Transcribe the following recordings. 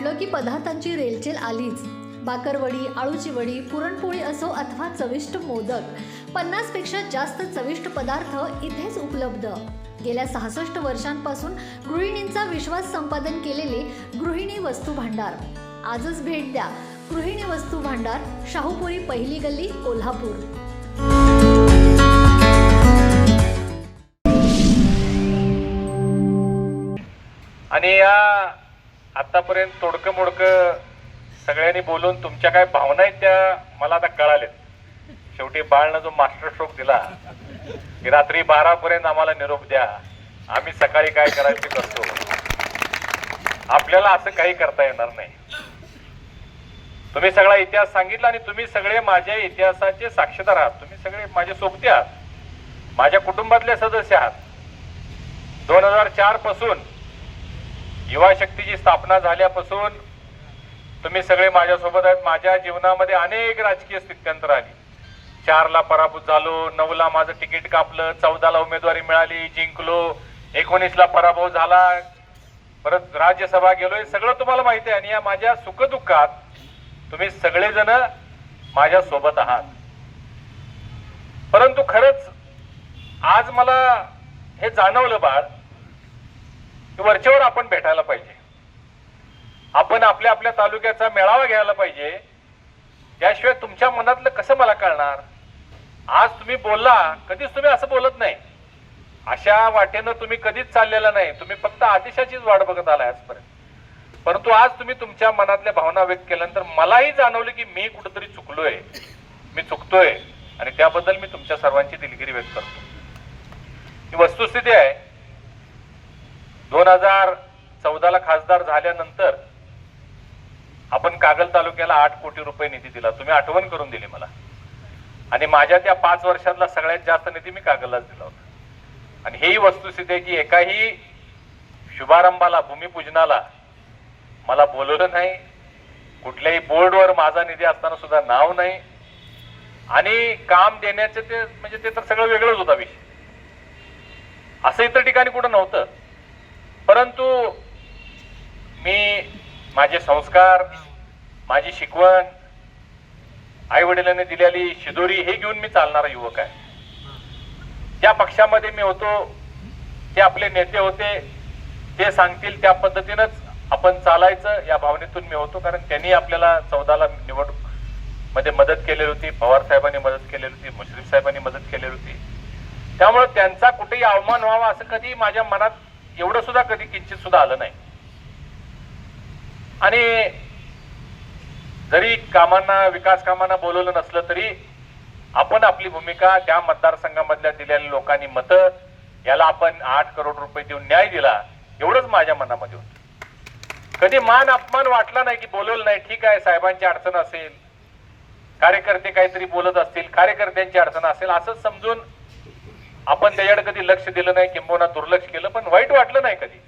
म्हटलं की पदार्थांची रेलचेल आलीच. बाकरवडी आळूची वडी पुरणपोळी असो अथवा चविष्ट मोदक पन्नासपेक्षा जास्त चविष्ट पदार्थ इथेच उपलब्ध. गेल्या सहासष्ट वर्षांपासून गृहिणींचा विश्वास संपादन केलेले गृहिणी वस्तू भांडार. आजच भेट द्या. गृहिणी वस्तू भांडार शाहूपुरी पहिली गल्ली कोल्हापूर. आणि या आतापर्यंत तोडकं मोडकं सगळ्यांनी बोलून तुमच्या काय भावना आहेत त्या मला आता कळाल्यात शेवटी बाळनं जो मास्टर स्ट्रोक दिला की रात्री बारा पर्यंत आम्हाला निरोप द्या आम्ही सकाळी काय करायचं करतो. आपल्याला असं काही करता येणार नाही. तुम्ही सगळा इतिहास सांगितला आणि तुम्ही सगळे माझ्या इतिहासाचे साक्षीदार आहात. तुम्ही सगळे माझे सोबते आहात. माझ्या कुटुंबातले सदस्य आहात. दोन हजार चारपासून युवा शक्तीची स्थापना झाल्यापासून तुम्ही सगळे माझ्यासोबत आहेत. माझ्या जीवनामध्ये अनेक राजकीय स्थित्यंतर आली. चारला पराभूत झालो नऊला माझं तिकीट कापलं चौदाला उमेदवारी मिळाली जिंकलो एकोणीसला पराभव झाला. परत राज्यसभा गेलोय सगळं तुम्हाला माहिती आहे. आणि या माझ्या सुखदुःखात तुम्ही सगळेजण माझ्या सोबत आहात. परंतु खरंच आज मला हे जाणवलं बाळ वरच्यावर आपण भेटायला पाहिजे. आपण आपल्या आपल्या तालुक्याचा मेळावा घ्यायला पाहिजे. त्याशिवाय तुमच्या मनातलं कसं मला कळणार? आज तुम्ही बोलला कधीच तुम्ही असं बोलत नाही. अशा वाटेनं तुम्ही कधीच चाललेला नाही. तुम्ही फक्त आदेशाचीच वाट बघत आला आजपर्यंत. परंतु आज तुम्ही तुमच्या मनातल्या भावना व्यक्त केल्यानंतर मलाही जाणवलं की मी कुठंतरी चुकलोय. मी चुकतोय. आणि त्याबद्दल मी तुमच्या सर्वांची दिलगिरी व्यक्त करतो. ही वस्तुस्थिती आहे. दोन हजार चौदाला खासदार झाल्यानंतर आपण कागल तालुक्याला आठ कोटी रुपये निधी दिला. तुम्ही आठवण करून दिली मला. आणि माझ्या त्या पाच वर्षातला सगळ्यात जास्त निधी मी कागललाच दिला होता. आणि हेही वस्तुस्थिती आहे की एकाही शुभारंभाला भूमिपूजनाला मला बोलवलं नाही. कुठल्याही बोर्डवर माझा निधी असताना सुद्धा नाव नाही. आणि काम देण्याचं ते म्हणजे ते तर सगळं वेगळंच होता विषय असं इतर ठिकाणी कुठं नव्हतं. परंतु मी माझे संस्कार माझी शिकवण आई वडिलांनी दिलेली शिदोरी हे घेऊन मी चालणारा युवक आहे. ज्या पक्षामध्ये मी होतो ते आपले नेते होते ते सांगतील त्या पद्धतीनंच आपण चालायचं या भावनेतून मी होतो. कारण त्यांनी आपल्याला चौदाला निवडणूकमध्ये मदत केलेली होती पवार साहेबांनी मदत केलेली होती मुश्रीफ साहेबांनी मदत केलेली होती. त्यामुळे त्यांचा कुठेही अवमान व्हावा असं कधी माझ्या मनात एवढं सुद्धा कधी किंचित सुद्धा आलं नाही. आणि जरी कामांना विकास कामांना बोलवलं नसलं तरी आपण आपली भूमिका त्या मतदारसंघामधल्या दिलेल्या लोकांनी मतं याला आपण आठ करोड रुपये देऊन न्याय दिला एवढंच माझ्या मनामध्ये होतं. कधी मान अपमान वाटला नाही की बोलवलं नाही ठीक आहे साहेबांची अडचण असेल कार्यकर्ते काहीतरी बोलत असतील कार्यकर्त्यांची अडचण असेल असंच समजून आपण त्याच्याकडे कधी लक्ष दिलं नाही किंबहुना दुर्लक्ष केलं पण वाईट वाटलं नाही कधी.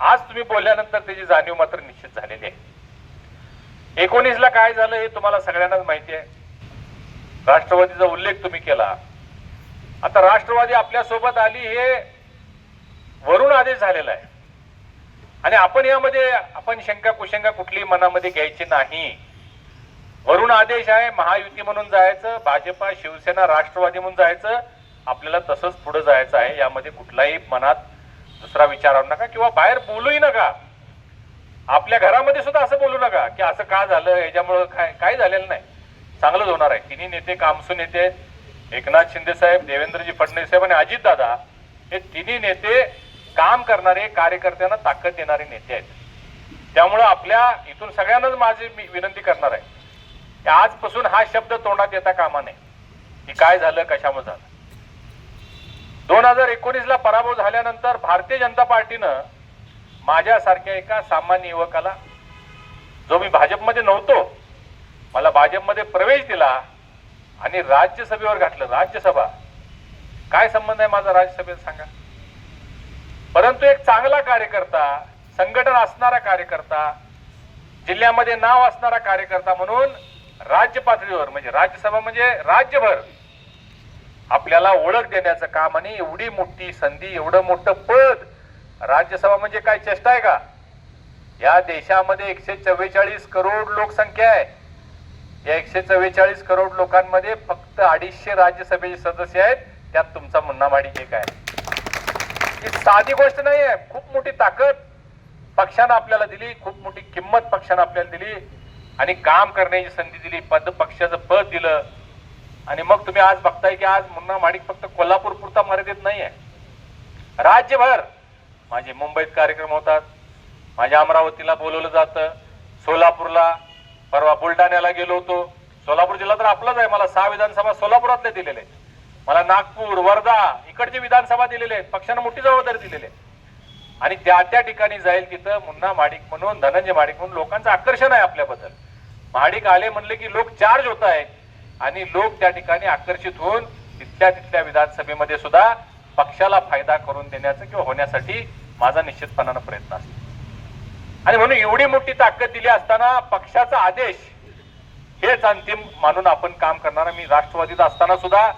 आज तुम्ही बोलल्यानंतर त्याची जाणीव मात्र निश्चित झालेली आहे. एकोणीसला काय झालं हे तुम्हाला सगळ्यांनाच माहिती आहे. राष्ट्रवादीचा उल्लेख तुम्ही केला. आता राष्ट्रवादी आपल्यासोबत आली हे वरून आदेश झालेला आहे. आणि आपण यामध्ये आपण शंका कुशंका कुठलीही मनामध्ये घ्यायची नाही. वरून आदेश आहे महायुती म्हणून जायचं भाजपा शिवसेना राष्ट्रवादी म्हणून जायचं आपल्याला तसंच पुढे जायचं आहे. यामध्ये कुठलाही मनात दुसरा विचार आणू नका किंवा बाहेर बोलूही नका. आपल्या घरामध्ये सुद्धा असं बोलू नका की असं का झालं? याच्यामुळं काय काय झालेलं नाही. चांगलंच होणार आहे. तिन्ही नेते कामसू नेते आहेत. एकनाथ शिंदे साहेब देवेंद्रजी फडणवीस साहेब आणि अजितदादा हे तिन्ही नेते काम करणारे कार्यकर्त्यांना ताकद देणारे नेते आहेत. त्यामुळं आपल्या इथून सगळ्यांनाच माझी मी विनंती करणार आहे. की आजपासून हा शब्द तोंडात येता कामा नये. की काय झालं कशामुळे झालं? दोन हजार एकोणीसला पराभव झाल्यानंतर भारतीय जनता पार्टीनं माझ्यासारख्या एका सामान्य युवकाला जो मी भाजपमध्ये नव्हतो मला भाजपमध्ये प्रवेश दिला आणि राज्यसभेवर घातलं. राज्यसभा. काय संबंध आहे माझा राज्यसभेत सांगा? परंतु एक चांगला कार्यकर्ता संघटन असणारा कार्यकर्ता जिल्ह्यामध्ये नाव असणारा कार्यकर्ता म्हणून राज्य पातळीवर म्हणजे राज्यसभा म्हणजे राज्यभर आपल्याला ओळख देण्याचं काम आणि एवढी मोठी संधी एवढं मोठं पद राज्यसभा म्हणजे काय? चेष्टा आहे का? या देशामध्ये एकशे चव्वेचाळीस करोड लोकसंख्या आहे. या एकशे चव्वेचाळीस करोड लोकांमध्ये फक्त अडीचशे राज्यसभेचे सदस्य आहेत. त्यात तुमचा मुन्ना माडी एक आहे ही साधी गोष्ट नाही आहे. खूप मोठी ताकद पक्षानं आपल्याला दिली. खूप मोठी किंमत पक्षानं आपल्याला दिली. आणि काम करण्याची संधी दिली. पद पक्षाचं पद दिलं. आणि मग तुम्ही आज बघताय की आज मुन्ना माणिक फक्त कोल्हापूर पुरता मर्यादित नाहीये. राज्यभर माझे मुंबईत कार्यक्रम होतात. माझ्या अमरावतीला बोलवलं जातं. सोलापूरला परवा बुलढाण्याला गेलो होतो. सोलापूर जिल्हा तर आपलाच आहे. मला सहा विधानसभा सोलापुरातले दिलेले आहेत. मला नागपूर वर्धा इकडचे विधानसभा दिलेले आहेत. पक्षानं मोठी जबाबदारी दिलेली आहे. आणि त्या त्या ठिकाणी जाईल तिथं मुन्ना माडिक म्हणून धनंजय माडिक म्हणून लोकांचं आकर्षण आहे आपल्याबद्दल. माडिक आले म्हणले की लोक चार्ज होत आहेत. आणि लोक त्या ठिकाणी आकर्षित होऊन तिथल्या तिथल्या विधानसभेमध्ये सुद्धा पक्षाला फायदा करून देण्याचा किंवा होण्यासाठी माझा निश्चितपणानं प्रयत्न असतो. आणि म्हणून एवढी मोठी ताकद दिली असताना पक्षाचा आदेश हेच अंतिम मानून आपण काम करणार. मी राष्ट्रवादीत असताना सुद्धा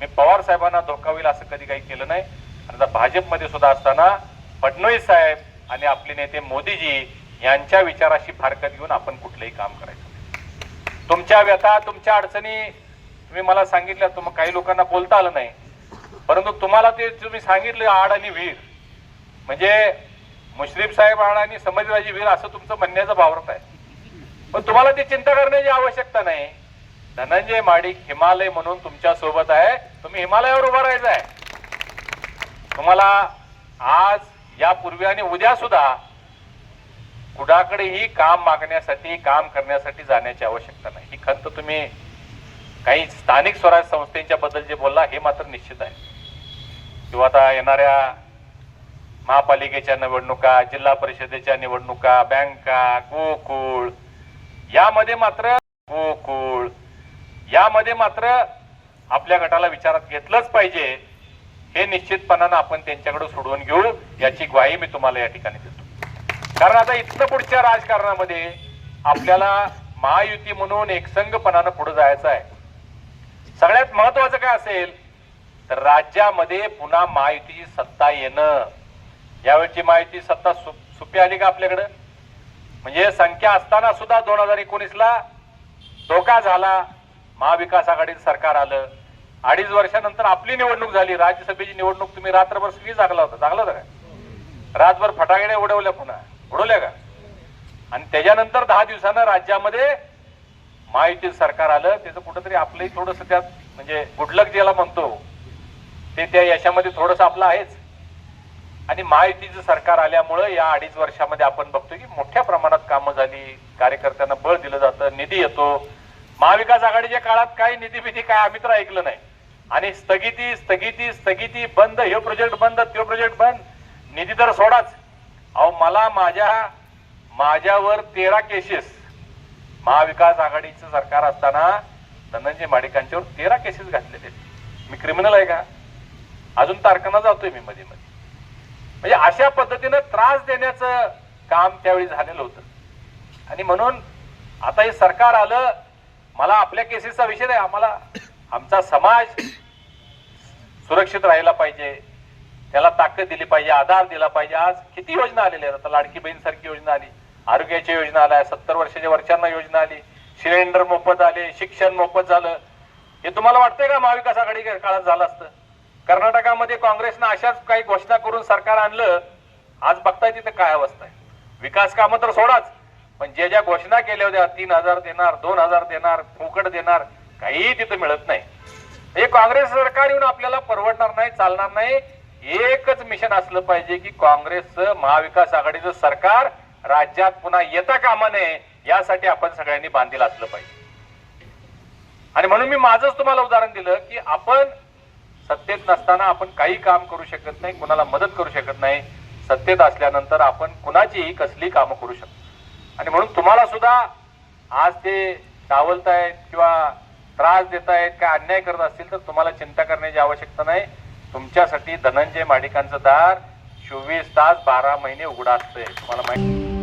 मी पवार साहेबांना धोका होईल असं कधी काही केलं नाही. आणि आता भाजपमध्ये सुद्धा असताना फडणवीस साहेब आणि आपले नेते मोदीजी यांच्या विचाराशी फारकत घेऊन आपण कुठलंही काम करायचं तुमच्या व्यथा तुमच्या अडचणी तुम्ही मला सांगितल्या तुम काही लोकांना बोलता आलं नाही. परंतु तुम्हाला ते तुम्ही सांगितलं आड आणि वीर. म्हणजे मुश्रीफ साहेब आड आणि समजराजी वीर असं तुमचं म्हणण्याचं भावरत आहे. पण तुम्हाला ती चिंता करण्याची आवश्यकता नाही. धनंजय माडिक हिमालय म्हणून तुमच्यासोबत आहे. तुम्ही हिमालयावर उभा राहायचं आहे. तुम्हाला आज यापूर्वी आणि उद्या सुद्धा कुणाकडेही काम मागण्यासाठी काम करण्यासाठी जाण्याची आवश्यकता नाही. ही खंत तुम्ही काही स्थानिक स्वराज्य संस्थेच्या बद्दल जे बोलला हे मात्र निश्चित आहे. किंवा आता येणाऱ्या महापालिकेच्या निवडणुका जिल्हा परिषदेच्या निवडणुका बँका गोकुळ यामध्ये मात्र गोकुळ यामध्ये मात्र आपल्या गटाला विचारात घेतलंच पाहिजे. हे निश्चितपणानं आपण त्यांच्याकडे सोडवून घेऊ याची ग्वाही मी तुम्हाला या ठिकाणी देतो. कारण आता इथनं पुढच्या राजकारणामध्ये आपल्याला महायुती म्हणून एकसंघपणानं पुढे जायचं आहे. सगळ्यात महत्वाचं काय असेल तर राज्यामध्ये पुन्हा महायुतीची सत्ता येणं. यावेळची महायुती सत्ता सु- सुपी आली का आपल्याकडं? म्हणजे संख्या असताना सुद्धा दोन हजार एकोणीसला धोका झाला महाविकास आघाडीचं सरकार आलं. अडीच वर्षानंतर आपली निवडणूक झाली राज्यसभेची निवडणूक तुम्ही रात्रभर सगळी जागला होता. जागला होता काय? रातभर फटाकडे उडवल्या पुन्हा. उडवल्या का? आणि त्याच्यानंतर दहा दिवसानं राज्यामध्ये महायुतीचं सरकार आलं. त्याचं कुठंतरी आपलंही थोडस त्यात म्हणजे गुडलक ज्याला म्हणतो ते त्या यशामध्ये थोडस आपलं आहेच. आणि महायुतीचं सरकार आल्यामुळं या अडीच वर्षामध्ये आपण बघतो की मोठ्या प्रमाणात कामं झाली. कार्यकर्त्यांना बळ दिलं जातं निधी येतो. महाविकास आघाडीच्या काळात काही निधी बिधी काय आम्ही तर ऐकलं नाही. आणि स्थगिती स्थगिती स्थगिती बंद हे प्रोजेक्ट बंद तो प्रोजेक्ट बंद. निधी तर सोडाच. अहो मला माझ्या माझ्यावर तेरा केसेस महाविकास आघाडीचं सरकार असताना धनंजय माडिकांच्यावर तेरा केसेस घातलेले मी क्रिमिनल आहे का? अजून तारखांना जातोय मी मध्ये मध्ये. म्हणजे अशा पद्धतीनं त्रास देण्याचं काम त्यावेळी झालेलं होतं. आणि म्हणून आता हे सरकार आलं मला आपल्या केसेसचा विषय नाही. आम्हाला आमचा समाज सुरक्षित राहिला पाहिजे. त्याला ताकद दिली पाहिजे आधार दिला पाहिजे. आज किती योजना आलेल्या आहेत? आता लाडकी बहीण सारखी योजना आली आरोग्याची योजना आल्या सत्तर वर्षाच्या वरच्यांना योजना आली सिलेंडर मोफत आले शिक्षण मोफत झालं. हे तुम्हाला वाटतंय का महाविकास आघाडी काळात झालं असतं? कर्नाटकामध्ये काँग्रेसनं अशाच काही घोषणा करून सरकार आणलं आज बघताय तिथे काय अवस्था आहे. विकास कामं तर सोडाच पण जे ज्या घोषणा केल्या होत्या तीन हजार देणार दोन हजार देणार फुकट देणार काहीही तिथं मिळत नाही. हे काँग्रेस सरकार येऊन आपल्याला परवडणार नाही चालणार नाही एकच मिशन असलं पाहिजे की काँग्रेसचं महाविकास आघाडीचं सरकार राज्यात पुन्हा येता कामा नये यासाठी आपण सगळ्यांनी बांधील असलं पाहिजे. आणि म्हणून मी माझंच तुम्हाला उदाहरण दिलं की आपण सत्तेत नसताना आपण काही काम करू शकत नाही कुणाला मदत करू शकत नाही. सत्तेत असल्यानंतर आपण कुणाचीही कसली कामं करू शकतो आणि म्हणून तुम्हाला सुद्धा आज ते डावलतायत किंवा त्रास देत आहेत काय अन्याय करत असतील तर तुम्हाला चिंता करण्याची आवश्यकता नाही. तुमच्यासाठी धनंजय माडिकांचं दार चोवीस तास बारा महिने उघडा असते तुम्हाला माहिती